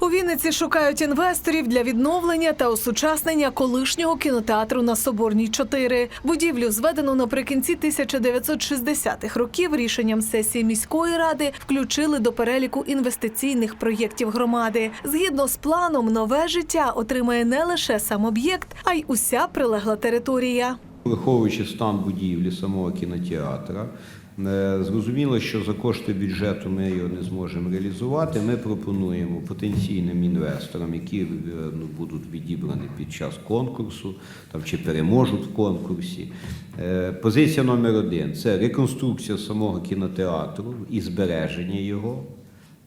У Вінниці шукають інвесторів для відновлення та осучаснення колишнього кінотеатру на Соборній 4. Будівлю зведену наприкінці 1960-х років рішенням сесії міської ради включили до переліку інвестиційних проєктів громади. Згідно з планом, нове життя отримає не лише сам об'єкт, а й уся прилегла територія. Враховуючи стан будівлі самого кінотеатра, е, зрозуміло, що за кошти бюджету ми його не зможемо реалізувати. Ми пропонуємо потенційним інвесторам, які е, ну, будуть відібрані під час конкурсу там, чи переможуть в конкурсі. Е, Позиція номер один це реконструкція самого кінотеатру і збереження його.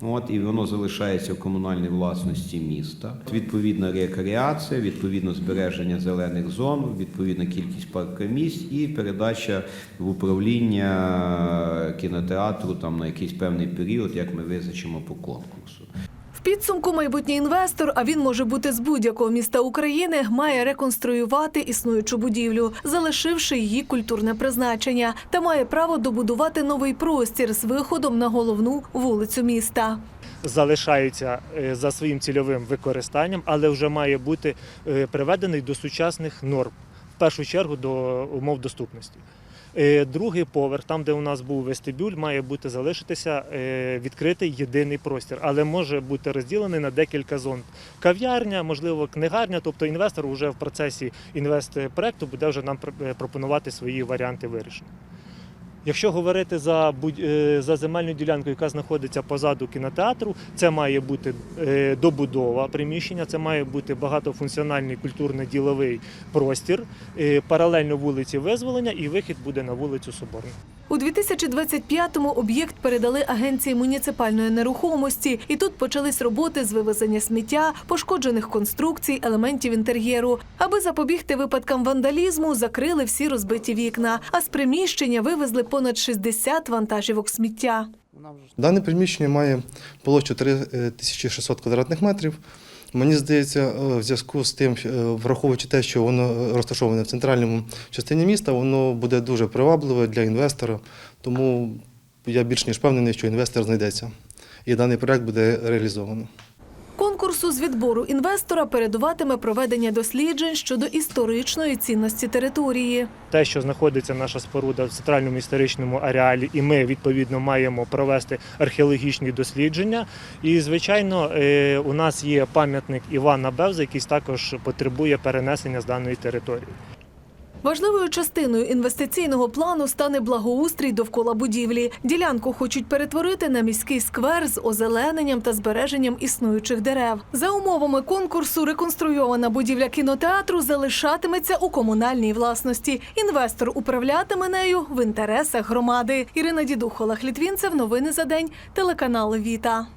От, і воно залишається в комунальній власності міста. Відповідна рекреація, відповідно збереження зелених зон, відповідна кількість паркомісць і передача в управління кінотеатру там на якийсь певний період, як ми визначимо по конкурсу. Підсумку майбутній інвестор, а він може бути з будь-якого міста України, має реконструювати існуючу будівлю, залишивши її культурне призначення, та має право добудувати новий простір з виходом на головну вулицю міста. залишаються е, за своїм цільовим використанням, але вже має бути е, приведений до сучасних норм, в першу чергу до умов доступності. Е, Другий поверх, там де у нас був вестибюль, має бути залишитися е, відкритий єдиний простір, але може бути розділений на декілька зон. Кав'ярня, можливо, книгарня. Тобто інвестор вже в процесі інвестпроекту буде вже нам е, пропонувати свої варіанти вирішення. Якщо говорити за, е, за земельну ділянку, яка знаходиться позаду кінотеатру, це має бути е, добудова приміщення, це має бути багатофункціональний культурно-діловий простір, е, паралельно вулиці Визволення і вихід буде на вулицю Соборну. У 2025-му об'єкт передали агенції муніципальної нерухомості, і тут почались роботи з вивезення сміття, пошкоджених конструкцій, елементів інтер'єру. Аби запобігти випадкам вандалізму, закрили всі розбиті вікна, а з приміщення вивезли понад 60 вантажівок сміття. Дане приміщення має площу 3600 квадратних метрів. Мені здається, е, в зв'язку з тим, е, враховуючи те, що воно розташоване в центральному частині міста, воно буде дуже привабливе для інвестора. Тому я більш ніж впевнений, що інвестор знайдеться. І даний проект буде реалізовано. Конкурсу з відбору інвестора передуватиме проведення досліджень щодо історичної цінності території. Те, що знаходиться наша споруда в центральному історичному ареалі, і ми відповідно маємо провести археологічні дослідження. І, звичайно, е, у нас є пам'ятник Івана Бевза, який також потребує перенесення з даної території. Важливою частиною інвестиційного плану стане благоустрій довкола будівлі. Ділянку хочуть перетворити на міський сквер з озелененням та збереженням існуючих дерев. За умовами конкурсу реконструйована будівля кінотеатру залишатиметься у комунальній власності. Інвестор управлятиме нею в інтересах громади. Ірина Дідух, Олег Літвінцев. Новини за день. Телеканал Віта.